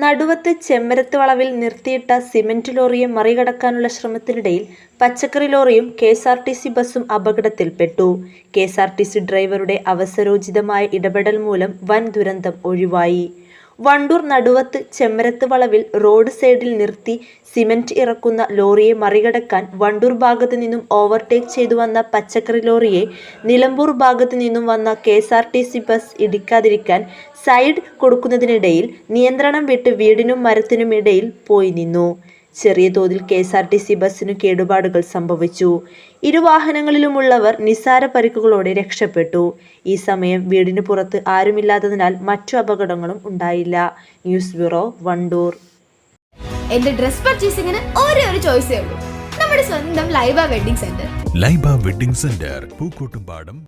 നടുവത്ത് ചെമ്മരത്ത് വളവിൽ നിർത്തിയിട്ട സിമന്റ് ലോറിയെ മറികടക്കാനുള്ള ശ്രമത്തിനിടയിൽ പച്ചക്കറി ലോറിയും K S R T C ബസ്സും അപകടത്തിൽപ്പെട്ടു. K S R T C ഡ്രൈവറുടെ അവസരോചിതമായ ഇടപെടൽ മൂലം വൻ ദുരന്തം ഒഴിവായി. വണ്ടൂർ നടുവത്ത് ചെമ്മരത്ത് വളവിൽ റോഡ് സൈഡിൽ നിർത്തി സിമന്റ് ഇറക്കുന്ന ലോറിയെ മറികടക്കാൻ വണ്ടൂർ ഭാഗത്തു നിന്നും ഓവർടേക്ക് ചെയ്തു വന്ന പച്ചക്കറി ലോറിയെ നിലമ്പൂർ ഭാഗത്തു നിന്നും വന്ന K S R T C bus ഇടിക്കാതിരിക്കാൻ side കൊടുക്കുന്നതിനിടയിൽ നിയന്ത്രണം വിട്ട് വീടിനും മരത്തിനും ഇടയിൽ പോയി നിന്നു. ചെറിയ തോതിൽ K S R T C ബസ്സിനു കേടുപാടുകൾ സംഭവിച്ചു. ഇരുവാഹനങ്ങളിലുമുള്ളവർ നിസാര പരിക്കുകളോടെ രക്ഷപ്പെട്ടു. ഈ സമയം വീടിന് പുറത്ത് ആരുമില്ലാത്തതിനാൽ മറ്റു അപകടങ്ങളും ഉണ്ടായില്ല. News bureau Wandoor. എന്റെ ഡ്രസ് പർച്ചേസിംഗിന് ഒരേ ഒരു ചോയ്സേ ഉള്ളൂ. നമ്മുടെ സ്വന്തം Laiba wedding centre. Laiba wedding centre Pookkottumpadam